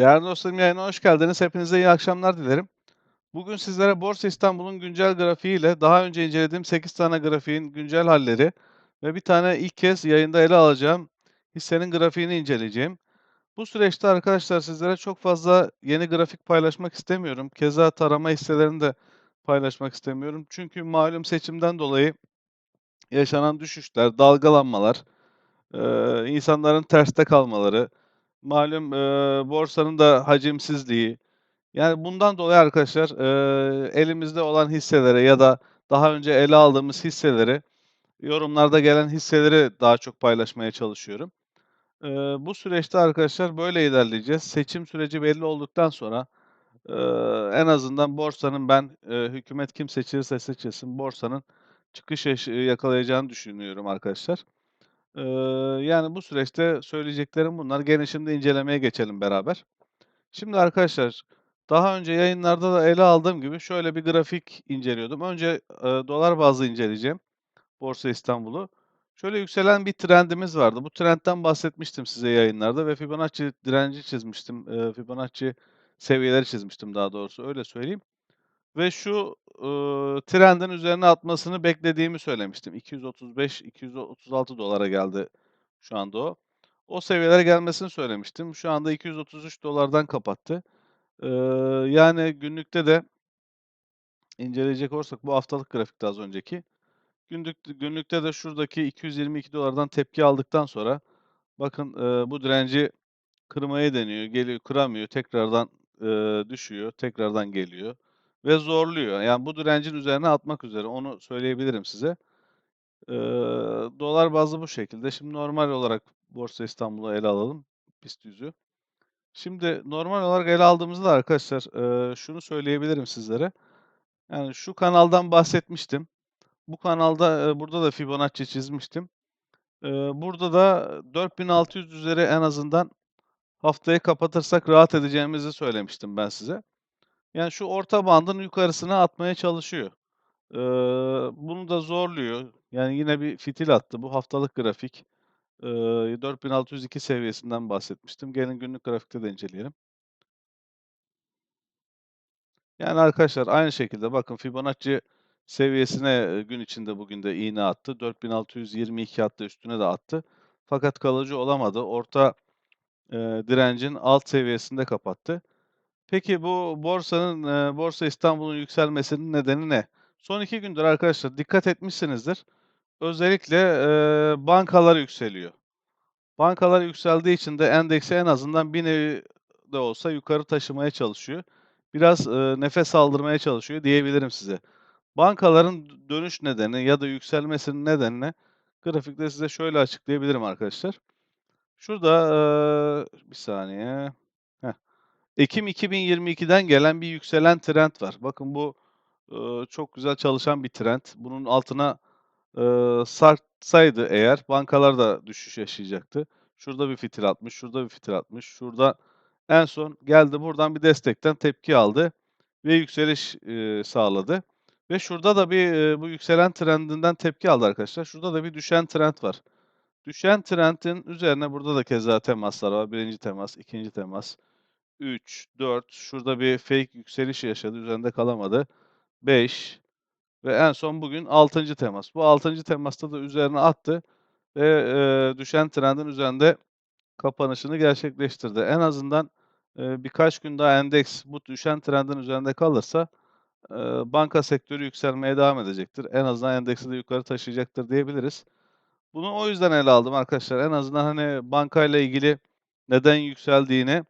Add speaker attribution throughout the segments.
Speaker 1: Değerli dostlarım yayına hoş geldiniz. Hepinize iyi akşamlar dilerim. Bugün sizlere Borsa İstanbul'un güncel grafiğiyle daha önce incelediğim 8 tane grafiğin güncel halleri ve bir tane ilk kez yayında ele alacağım hissenin grafiğini inceleyeceğim. Bu süreçte arkadaşlar sizlere çok fazla yeni grafik paylaşmak istemiyorum. Keza tarama hisselerini de paylaşmak istemiyorum. Çünkü malum seçimden dolayı yaşanan düşüşler, dalgalanmalar, insanların terste kalmaları, malum eee, borsanın da hacimsizliği, yani bundan dolayı arkadaşlar eee, elimizde olan hisselere ya da daha önce ele aldığımız hisseleri, yorumlarda gelen hisseleri daha çok paylaşmaya çalışıyorum. Eee, bu süreçte arkadaşlar böyle ilerleyeceğiz. Seçim süreci belli olduktan sonra eee, en azından borsanın ben eee, hükümet kim seçilirse seçilsin borsanın çıkış yakalayacağını düşünüyorum arkadaşlar. Yani bu süreçte söyleyeceklerim bunlar. Gelin şimdi incelemeye geçelim beraber. Şimdi arkadaşlar, daha önce yayınlarda da ele aldığım gibi şöyle bir grafik inceliyordum. Önce, eee, dolar bazlı inceleyeceğim Borsa İstanbul'u. Şöyle yükselen bir trendimiz vardı. Bu trendten bahsetmiştim size yayınlarda ve Fibonacci direnci çizmiştim. Eee, Fibonacci seviyeleri çizmiştim daha doğrusu, öyle söyleyeyim. Ve şu, ııı, trendin üzerine atmasını beklediğimi söylemiştim. $235-236 dolara geldi şu anda o. O seviyelere gelmesini söylemiştim. Şu anda $233'dan kapattı. Eee, yani günlükte de inceleyecek olursak bu haftalık grafikti az önceki. Günlük günlükte de şuradaki $222'dan tepki aldıktan sonra bakın, eee, bu direnci kırmayı deniyor, geliyor, kıramıyor, tekrardan, eee, düşüyor, tekrardan geliyor ve zorluyor. Yani bu direncin üzerine atmak üzere, onu söyleyebilirim size. Eee, dolar bazlı bu şekilde. Şimdi normal olarak Borsa İstanbul'u ele alalım, BIST 100'ü. Şimdi normal olarak ele aldığımızda arkadaşlar, eee, şunu söyleyebilirim sizlere. Yani şu kanaldan bahsetmiştim. Bu kanalda, eee, burada da Fibonacci çizmiştim. Eee, burada da 4600 üzeri en azından haftayı kapatırsak rahat edeceğimizi söylemiştim ben size. Yani şu orta bandın yukarısına atmaya çalışıyor. Eee, bunu da zorluyor. Yani yine bir fitil attı. Bu haftalık grafik. Eee, 4602 seviyesinden bahsetmiştim. Gelin günlük grafikte de inceleyelim. Yani arkadaşlar aynı şekilde bakın Fibonacci seviyesine, gün içinde bugün de iğne attı. 4622 attı, üstüne de attı. Fakat kalıcı olamadı. Orta, eee, direncin alt seviyesinde kapattı. Peki bu borsanın, eee, Borsa İstanbul'un yükselmesinin nedeni ne? Son 2 gündür arkadaşlar dikkat etmişsinizdir. Özellikle, eee, bankalar yükseliyor. Bankalar yükseldiği için de endeksi en azından bir nevi de olsa yukarı taşımaya çalışıyor. Biraz, eee, nefes aldırmaya çalışıyor diyebilirim size. Bankaların dö dönüş nedeni ya da yükselmesinin nedenini grafikte size şöyle açıklayabilirim arkadaşlar. Şurada, eee, bir saniye. Ekim 2022'den gelen bir yükselen trend var. Bakın bu, ııı, çok güzel çalışan bir trend. Bunun altına, ııı, sarksaydı eğer bankalar da düşüş yaşayacaktı. Şurada bir fitil atmış, şurada bir fitil atmış, şurada en son geldi buradan bir destekten tepki aldı ve yükseliş, eee, sağladı ve şurada da bir, eee, bu yükselen trendinden tepki aldı arkadaşlar. Şurada da bir düşen trend var. Düşen trendin üzerine burada da keza temaslar var. 1'inci temas, 2'nci temas, 3, 4, şurada bir fake yükseliş yaşadı, üzerinde kalamadı. 5 ve en son bugün 6'ncı temas. Bu 6'ncı temasta da üzerine attı ve, eee, düşen trendin üzerinde kapanışını gerçekleştirdi. En azından, eee, birkaç gün daha endeks bu düşen trendin üzerinde kalırsa, eee, banka sektörü yükselmeye devam edecektir. En azından endeksi de yukarı taşıyacaktır diyebiliriz. Bunu o yüzden ele aldım arkadaşlar. En azından, hani, bankayla ilgili neden yükseldiğini,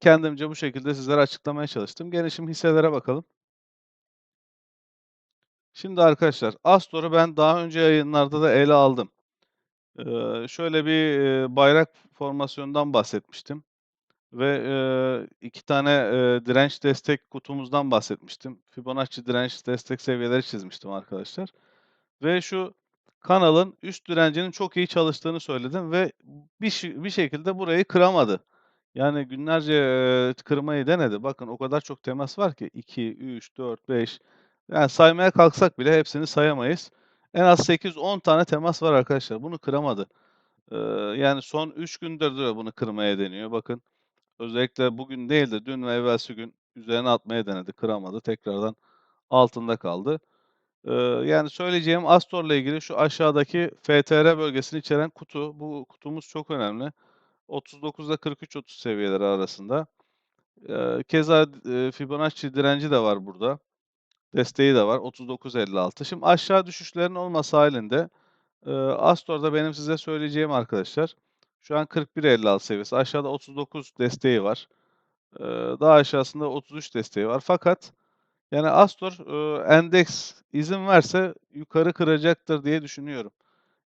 Speaker 1: kendimce bu şekilde sizlere açıklamaya çalıştım. Gelin şimdi hisselere bakalım. Şimdi arkadaşlar, Astor'u ben daha önce yayınlarda da ele aldım. Eee, şöyle bir, eee, bayrak formasyonundan bahsetmiştim ve, eee, 2 tane, eee, direnç destek kutumuzdan bahsetmiştim. Fibonacci direnç destek seviyeleri çizmiştim arkadaşlar ve şu kanalın üst direncinin çok iyi çalıştığını söyledim ve bir bir şekilde burayı kıramadı. Yani günlerce, kırmayı denedi. Bakın o kadar çok temas var ki 2, 3, 4, 5 yani saymaya kalksak bile hepsini sayamayız. En az 8-10 tane temas var arkadaşlar. Bunu kıramadı. Yani son 3 gündür de bunu kırmaya deniyor. Bakın özellikle bugün değil de dün ve evvelsi gün üzerine atmaya denedi, kıramadı. Tekrardan altında kaldı. Yani söyleyeceğim Astor'la ilgili şu aşağıdaki FTR bölgesini içeren kutu. Bu kutumuz çok önemli. 39'da 43-30 seviyeleri arasında. Eee, keza eee, Fibonacci direnci de var burada. Desteği de var 39.56. Şimdi aşağı düşüşlerin olması halinde eee, Astor'da benim size söyleyeceğim arkadaşlar şu an 41.56 seviyesi. Aşağıda 39 desteği var. Eee, daha aşağısında 33 desteği var. Fakat yani Astor eee, endeks izin verse yukarı kıracaktır diye düşünüyorum.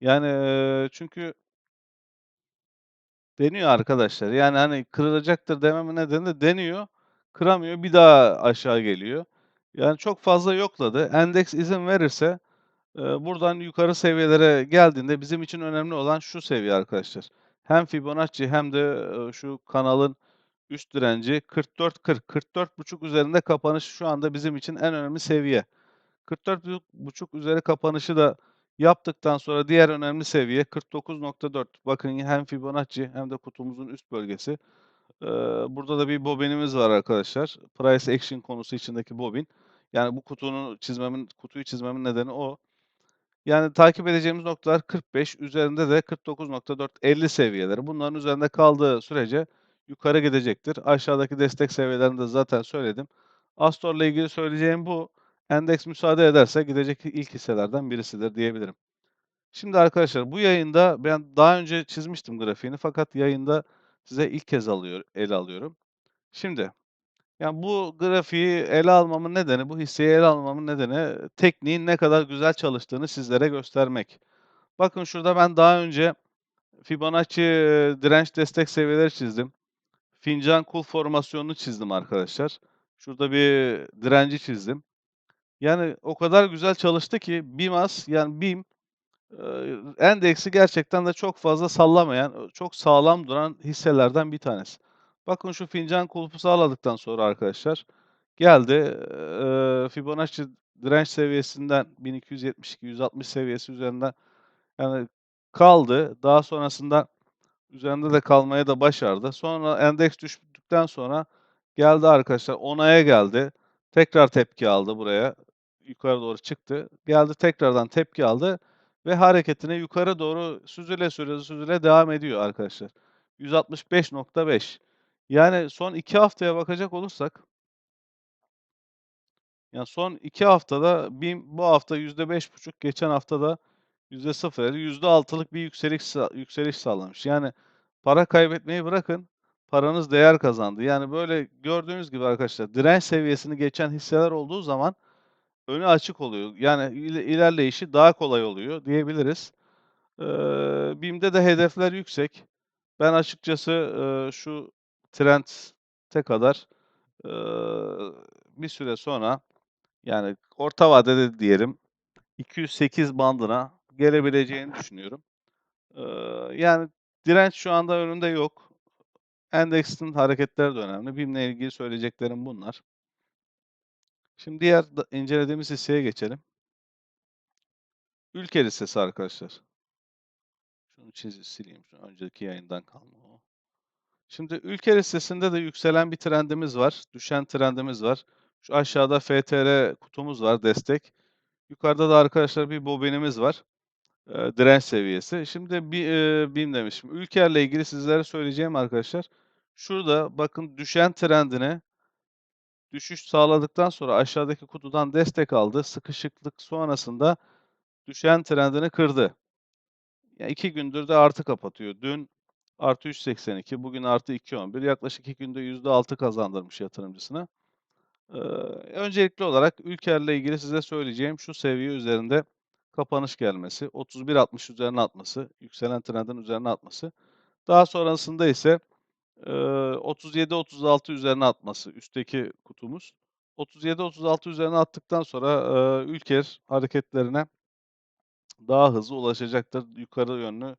Speaker 1: Yani, eee, çünkü Deniyor arkadaşlar. Yani, hani, kırılacaktır dememin nedeni de deniyor, kıramıyor, bir daha aşağı geliyor. Yani, çok fazla yokladı. Endeks izin verirse, eee, buradan yukarı seviyelere geldiğinde bizim için önemli olan şu seviye arkadaşlar. Hem Fibonacci hem de, eee, şu kanalın üst direnci 44.40, 44.5 üzerinde kapanış şu anda bizim için en önemli seviye. 44.5 üzeri kapanışı da yaptıktan sonra diğer önemli seviye 49.4. Bakın hem Fibonacci hem de kutumuzun üst bölgesi. Burada da bir bobinimiz var arkadaşlar. Price action konusu içindeki bobin. Yani bu kutunun çizmemin kutuyu çizmemin nedeni o. Yani takip edeceğimiz noktalar 45, üzerinde de 49.4, 50 seviyeleri. Bunların üzerinde kaldığı sürece yukarı gidecektir. Aşağıdaki destek seviyelerini de zaten söyledim. Astor'la ilgili söyleyeceğim bu. Endeks müsaade ederse gidecek ilk hisselerden birisidir diyebilirim. Şimdi arkadaşlar bu yayında ben daha önce çizmiştim grafiğini fakat yayında size ilk kez alıyor, ele alıyorum. Şimdi yani bu grafiği ele almamın nedeni, bu hisseyi ele almamın nedeni tekniğin ne kadar güzel çalıştığını sizlere göstermek. Bakın şurada ben daha önce Fibonacci direnç destek seviyeleri çizdim. Fincan kul formasyonunu çizdim arkadaşlar. Şurada bir direnci çizdim. Yani o kadar güzel çalıştı ki BİMAS yani BİM endeksi gerçekten de çok fazla sallamayan, çok sağlam duran hisselerden bir tanesi. Bakın şu fincan kulpu sağladıktan sonra arkadaşlar geldi Fibonacci direnç seviyesinden 1272-160 seviyesi üzerinden yani kaldı. Daha sonrasında üzerinde de kalmaya da başardı. Sonra endeks düştükten sonra geldi arkadaşlar onaya geldi. Tekrar tepki aldı buraya. Yukarı doğru çıktı. Geldi tekrardan tepki aldı ve hareketine yukarı doğru süzüle süzüle süzüle devam ediyor arkadaşlar. 165.5 yani son 2 haftaya bakacak olursak yani son 2 haftada BİM bu hafta %5,5 geçen hafta da %0 %6'lık bir yükseliş yükseliş sağlamış. Yani para kaybetmeyi bırakın, paranız değer kazandı. Yani böyle gördüğünüz gibi arkadaşlar direnç seviyesini geçen hisseler olduğu zaman önü açık oluyor. Yani ile ilerleyişi daha kolay oluyor diyebiliriz. Eee, BİM'de de hedefler yüksek. Ben açıkçası, şu trend'e kadar, bir süre sonra yani orta vadede diyelim 208 bandına gelebileceğini düşünüyorum. Yani direnç şu anda önünde yok. Endeksin hareketleri de önemli. BİM'le ilgili söyleyeceklerim bunlar. Şimdi diğer incelediğimiz hisseye geçelim. Ülker hissesi arkadaşlar. Şunu çiz sileyim. Önceki yayından kalma o. Şimdi Ülker hissesinde de yükselen bir trendimiz var. Düşen trendimiz var. Şu aşağıda FTR kutumuz var, destek. Yukarıda da arkadaşlar bir bobinimiz var. Eee, direnç seviyesi. Şimdi bir, eee, BİM demişim. Ülker'le ilgili sizlere söyleyeceğim arkadaşlar. Şurada bakın düşen trendine düşüş sağladıktan sonra aşağıdaki kutudan destek aldı. Sıkışıklık sonrasında düşen trendini kırdı. Ya 2 gündür de artı kapatıyor. Dün artı %3.82, bugün artı %2.11. Yaklaşık 2 günde %6 kazandırmış yatırımcısına. Eee, öncelikli olarak Ülker'le ilgili size söyleyeceğim şu seviye üzerinde kapanış gelmesi, 31.60 üzerine atması, yükselen trendin üzerine atması. Daha sonrasında ise eee 37-36 üzerine atması üstteki kutumuz. 37-36 üzerine attıktan sonra eee, Ülker hareketlerine daha hızlı ulaşacaktır. Yukarı yönlü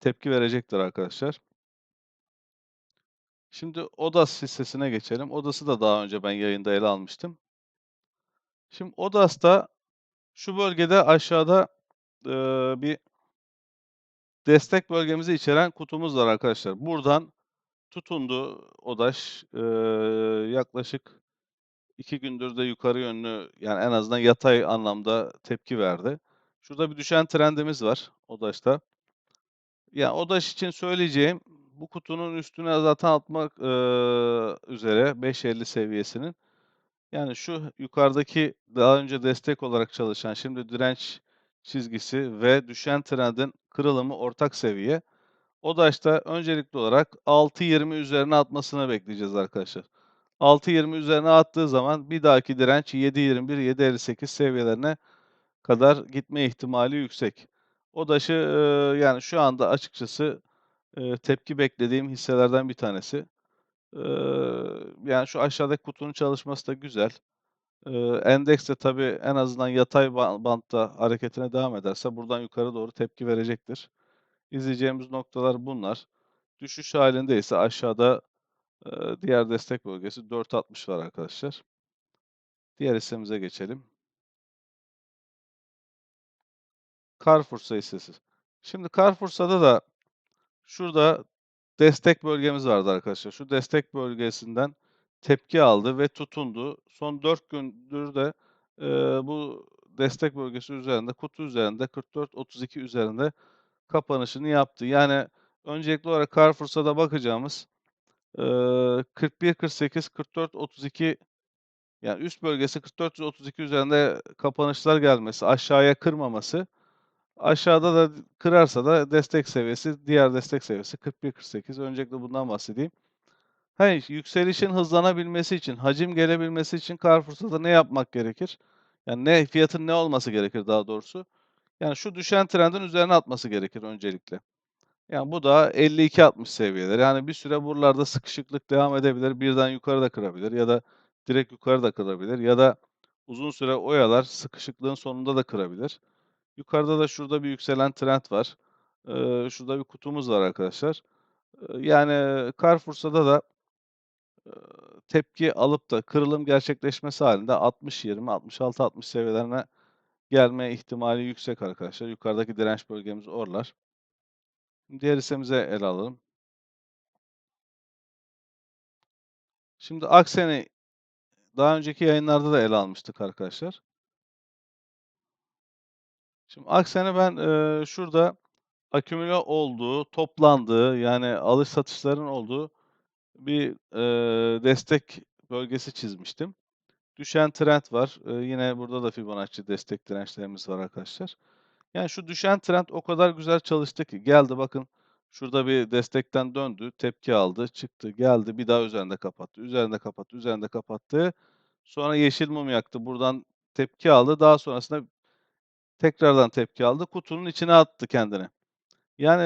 Speaker 1: tepki verecektir arkadaşlar. Şimdi Odas hissesine geçelim. Odas'ı da daha önce ben yayında ele almıştım. Şimdi Odas'ta şu bölgede aşağıda eee, bir destek bölgemizi içeren kutumuz var arkadaşlar. Buradan tutundu ODAŞ. Eee, yaklaşık 2 gündür de yukarı yönlü, yani en azından yatay anlamda tepki verdi. Şurada bir düşen trendimiz var ODAŞ'ta. Ya, ODAŞ için söyleyeceğim, bu kutunun üstüne zaten atmak, eee, üzere 5.50 seviyesinin. Yani şu yukarıdaki daha önce destek olarak çalışan, şimdi direnç çizgisi ve düşen trendin kırılımı ortak seviye. ODAŞ'ta öncelikli olarak 6.20 üzerine atmasını bekleyeceğiz arkadaşlar. 6.20 üzerine attığı zaman bir dahaki direnç 7.21, 7.58 seviyelerine kadar gitme ihtimali yüksek. ODAŞ'ı, eee, yani şu anda açıkçası, eee, tepki beklediğim hisselerden bir tanesi. Eee, yani şu aşağıdaki kutunun çalışması da güzel. Eee, endeks de tabii en azından yatay ba bantta hareketine devam ederse buradan yukarı doğru tepki verecektir. İzleyeceğimiz noktalar bunlar. Düşüş halinde ise aşağıda, diğer destek bölgesi 4.60 var arkadaşlar. Diğer hissemize geçelim. Carrefour hissesi. Şimdi Carrefour'da da şurada destek bölgemiz vardı arkadaşlar. Şu destek bölgesinden tepki aldı ve tutundu. Son 4 gündür de, eee, bu destek bölgesi üzerinde, kutu üzerinde 44.32 üzerinde kapanışını yaptı. Yani öncelikli olarak Carrefour'da bakacağımız, eee, 41.48, 44.32 yani üst bölgesi 44.32 üzerinde kapanışlar gelmesi, aşağıya kırmaması, aşağıda da kırarsa da destek seviyesi, diğer destek seviyesi 41.48. Öncelikle bundan bahsedeyim. Hayır, yükselişin hızlanabilmesi için, hacim gelebilmesi için Carrefour'da ne yapmak gerekir? Yani ne fiyatın ne olması gerekir daha doğrusu? Yani şu düşen trendin üzerine atması gerekir öncelikle. Yani bu da 52.60 seviyeleri. Yani bir süre buralarda sıkışıklık devam edebilir. Birden yukarı da kırabilir ya da direkt yukarı da kırabilir ya da uzun süre oyalar sıkışıklığın sonunda da kırabilir. Yukarıda da şurada bir yükselen trend var. Eee, şurada bir kutumuz var arkadaşlar. Eee, yani Carrefour'da da eee, tepki alıp da kırılım gerçekleşmesi halinde 60-20, 66-60 seviyelerine gelme ihtimali yüksek arkadaşlar. Yukarıdaki direnç bölgemiz oralar. Diğer hissemizi ele alalım. Şimdi Aksen'i daha önceki yayınlarda da ele almıştık arkadaşlar. Şimdi Aksen'i ben, eee, şurada akümüle olduğu, toplandığı, yani alış satışların olduğu bir, eee, destek bölgesi çizmiştim. Düşen trend var. Eee, yine burada da Fibonacci destek dirençlerimiz var arkadaşlar. Yani şu düşen trend o kadar güzel çalıştı ki geldi bakın şurada bir destekten döndü, tepki aldı, çıktı, geldi, bir daha üzerinde kapattı, üzerinde kapattı, üzerinde kapattı. Sonra yeşil mum yaktı. Buradan tepki aldı. Daha sonrasında tekrardan tepki aldı. Kutunun içine attı kendini. Yani,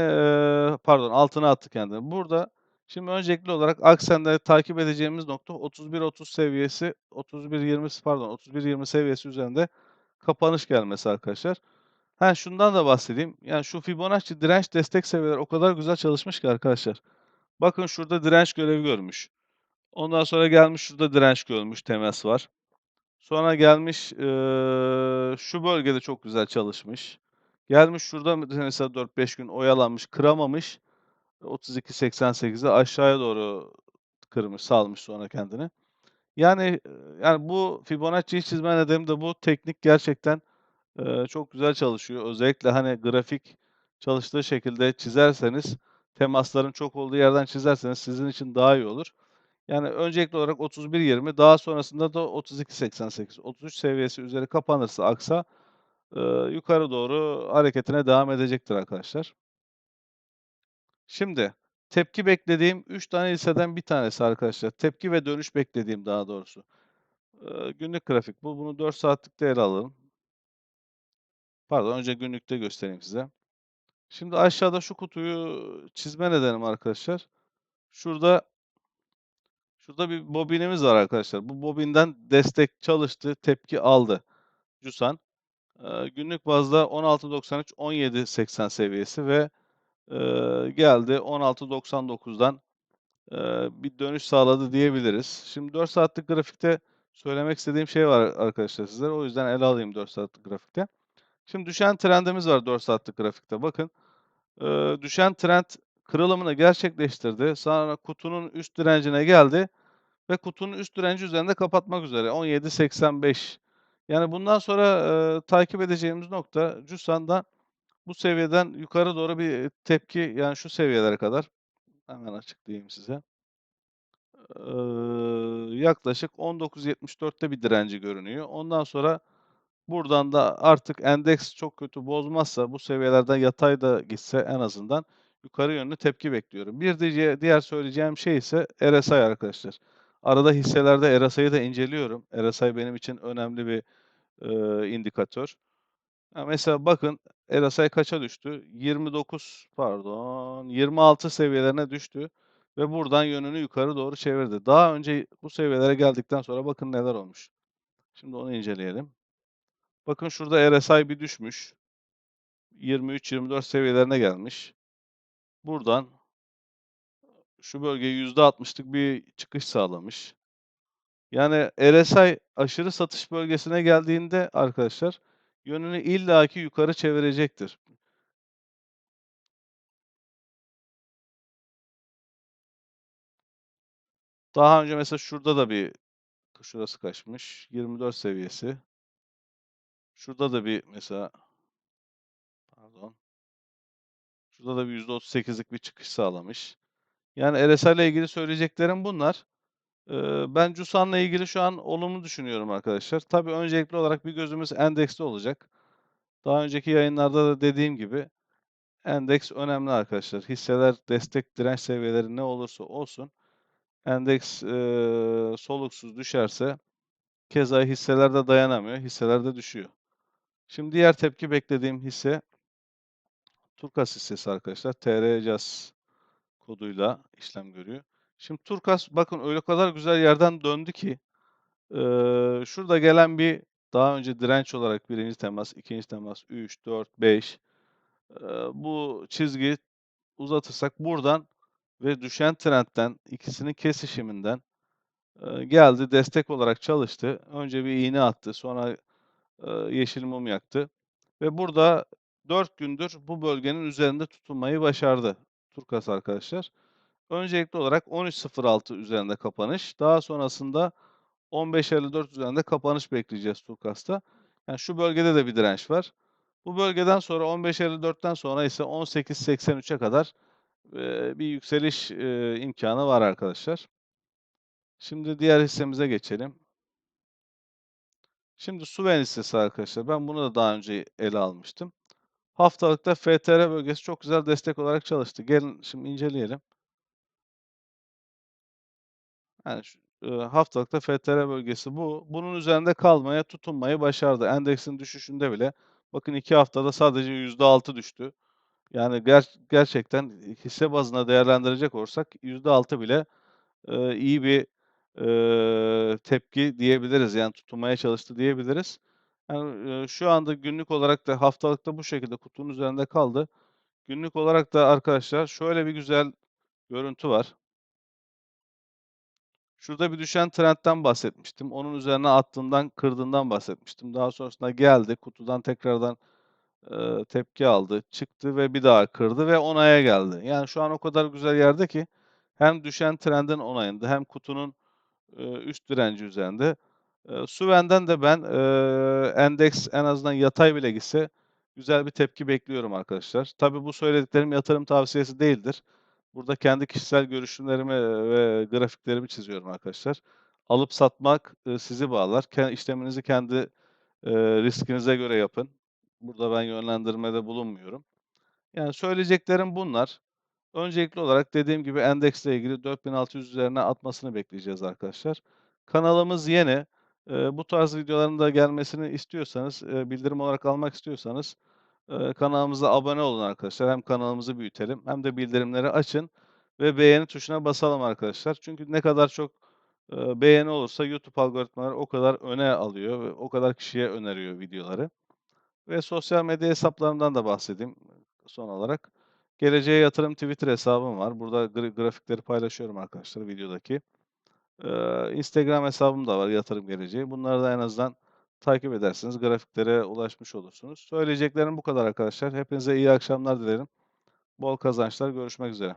Speaker 1: pardon altına attı kendini. Burada şimdi öncelikli olarak Aksen'de takip edeceğimiz nokta 31.30 seviyesi, 31.20 pardon 31.20 seviyesi üzerinde kapanış gelmesi arkadaşlar. Ha, şundan da bahsedeyim. Yani şu Fibonacci direnç destek seviyeleri o kadar güzel çalışmış ki arkadaşlar. Bakın şurada direnç görevi görmüş. Ondan sonra gelmiş şurada direnç görmüş, temas var. Sonra gelmiş, eee, şu bölgede çok güzel çalışmış. Gelmiş şurada mesela 4-5 gün oyalanmış, kıramamış. 32.88'e aşağıya doğru kırmış, salmış sonra kendini. Yani, eee, yani bu Fibonacci'yi çizme nedenim de bu. Teknik gerçekten, eee, çok güzel çalışıyor. Özellikle, hani, grafik çalıştığı şekilde çizerseniz, temasların çok olduğu yerden çizerseniz sizin için daha iyi olur. Yani öncelikli olarak 31.20 daha sonrasında da 32.88, 33 seviyesi üzeri kapanırsa aksa, eee, yukarı doğru hareketine devam edecektir arkadaşlar. Şimdi tepki beklediğim 3 tane hisseden bir tanesi arkadaşlar. Tepki ve dönüş beklediğim daha doğrusu. Günlük grafik bu. Bunu 4 saatlikte ele alalım. Pardon, önce günlükte göstereyim size. Şimdi aşağıda şu kutuyu çizme nedenim arkadaşlar. Şurada şurada bir bobinimiz var arkadaşlar. Bu bobinden destek çalıştı, tepki aldı Jusan. Eee, günlük bazda 16.93, 17.80 seviyesi ve, geldi 16.99'dan, eee, bir dönüş sağladı diyebiliriz. Şimdi 4 saatlik grafikte söylemek istediğim şey var arkadaşlar sizlere. O yüzden ele alayım 4 saatlik grafikte. Şimdi düşen trendimiz var 4 saatlik grafikte. Bakın, eee, düşen trend kırılımını gerçekleştirdi. Sonra kutunun üst direncine geldi ve kutunun üst direnci üzerinde kapatmak üzere 17.85. Yani bundan sonra, eee, takip edeceğimiz nokta Jusan'da bu seviyeden yukarı doğru bir tepki, yani şu seviyelere kadar hemen açıklayayım size. Iıı, yaklaşık 19.74'te bir direnci görünüyor. Ondan sonra buradan da artık endeks çok kötü bozmazsa, bu seviyelerden yatay da gitse en azından yukarı yönlü tepki bekliyorum. Bir diğer söyleyeceğim şey ise RSI arkadaşlar. Arada hisselerde RSI'yi de inceliyorum. RSI benim için önemli bir, eee, indikatör. Ya, mesela bakın RSI kaça düştü? 29 pardon 26 seviyelerine düştü ve buradan yönünü yukarı doğru çevirdi. Daha önce bu seviyelere geldikten sonra bakın neler olmuş. Şimdi onu inceleyelim. Bakın şurada RSI bir düşmüş. 23-24 seviyelerine gelmiş. Buradan şu bölgeye %60'lık bir çıkış sağlamış. Yani RSI aşırı satış bölgesine geldiğinde arkadaşlar yönünü illaki yukarı çevirecektir. Daha önce mesela şurada da bir şurası kaçmış? 24 seviyesi. Şurada da bir mesela pardon. Şurada da bir %38'lik bir çıkış sağlamış. Yani RSI ile ilgili söyleyeceklerim bunlar. Eee, ben Jusan'la ilgili şu an olumlu düşünüyorum arkadaşlar. Tabii öncelikli olarak bir gözümüz endekste olacak. Daha önceki yayınlarda da dediğim gibi endeks önemli arkadaşlar. Hisseler destek direnç seviyeleri ne olursa olsun endeks, eee, soluksuz düşerse keza hisseler de dayanamıyor, hisseler de düşüyor. Şimdi diğer tepki beklediğim hisse Turkas hissesi arkadaşlar. TRCAS koduyla işlem görüyor. Şimdi Turkas bakın öyle kadar güzel yerden döndü ki eee, şurada gelen bir daha önce direnç olarak birinci temas, ikinci temas, 3, 4, 5 eee, bu çizgiyi uzatırsak buradan ve düşen trendten ikisinin kesişiminden eee, geldi destek olarak çalıştı. Önce bir iğne attı, sonra eee, yeşil mum yaktı ve burada 4 gündür bu bölgenin üzerinde tutunmayı başardı Turkas arkadaşlar. Öncelikli olarak 13.06 üzerinde kapanış. Daha sonrasında 15.54 üzerinde kapanış bekleyeceğiz Turkas'ta. Yani şu bölgede de bir direnç var. Bu bölgeden sonra 15.54'ten sonra ise 18.83'e kadar eee, bir yükseliş eee, imkânı var arkadaşlar. Şimdi diğer hissemize geçelim. Şimdi Suven hissesi arkadaşlar. Ben bunu da daha önce ele almıştım. Haftalıkta FTR bölgesi çok güzel destek olarak çalıştı. Gelin şimdi inceleyelim. Yani şu, ııı, haftalıkta FTR bölgesi bu. Bunun üzerinde kalmaya, tutunmayı başardı. Endeksin düşüşünde bile bakın 2 haftada sadece %6 düştü. Yani ger gerçekten hisse bazında değerlendirecek olursak %6 bile, eee, iyi bir, eee, tepki diyebiliriz. Yani tutunmaya çalıştı diyebiliriz. Yani, eee, şu anda günlük olarak da haftalıkta bu şekilde kutunun üzerinde kaldı. Günlük olarak da arkadaşlar şöyle bir güzel görüntü var. Şurada bir düşen trendten bahsetmiştim. Onun üzerine attığından, kırdığından bahsetmiştim. Daha sonrasında geldi, kutudan tekrardan, eee, tepki aldı, çıktı ve bir daha kırdı ve onaya geldi. Yani şu an o kadar güzel yerde ki hem düşen trendin onayında hem kutunun, eee, üst direnci üzerinde. Eee, Suven'den de ben, eee, endeks en azından yatay bile gitse güzel bir tepki bekliyorum arkadaşlar. Tabii bu söylediklerim yatırım tavsiyesi değildir. Burada kendi kişisel görüşlerimi ve grafiklerimi çiziyorum arkadaşlar. Alıp satmak, sizi bağlar. İşleminizi kendi, riskinize göre yapın. Burada ben yönlendirmede bulunmuyorum. Yani söyleyeceklerim bunlar. Öncelikli olarak dediğim gibi endeksle ilgili 4600 üzerine atmasını bekleyeceğiz arkadaşlar. Kanalımız yeni. Bu tarz videoların da gelmesini istiyorsanız, bildirim olarak almak istiyorsanız, kanalımıza abone olun arkadaşlar. Hem kanalımızı büyütelim hem de bildirimleri açın ve beğeni tuşuna basalım arkadaşlar. Çünkü ne kadar çok, beğeni olursa YouTube algoritmaları o kadar öne alıyor ve o kadar kişiye öneriyor videoları. Ve sosyal medya hesaplarımdan da bahsedeyim son olarak. Geleceğe Yatırım Twitter hesabım var. Burada gra grafikleri paylaşıyorum arkadaşlar videodaki. Instagram hesabım da var Yatırım Geleceği. Bunları da en azından takip ederseniz grafiklere ulaşmış olursunuz. Söyleyeceklerim bu kadar arkadaşlar. Hepinize iyi akşamlar dilerim. Bol kazançlar. Görüşmek üzere.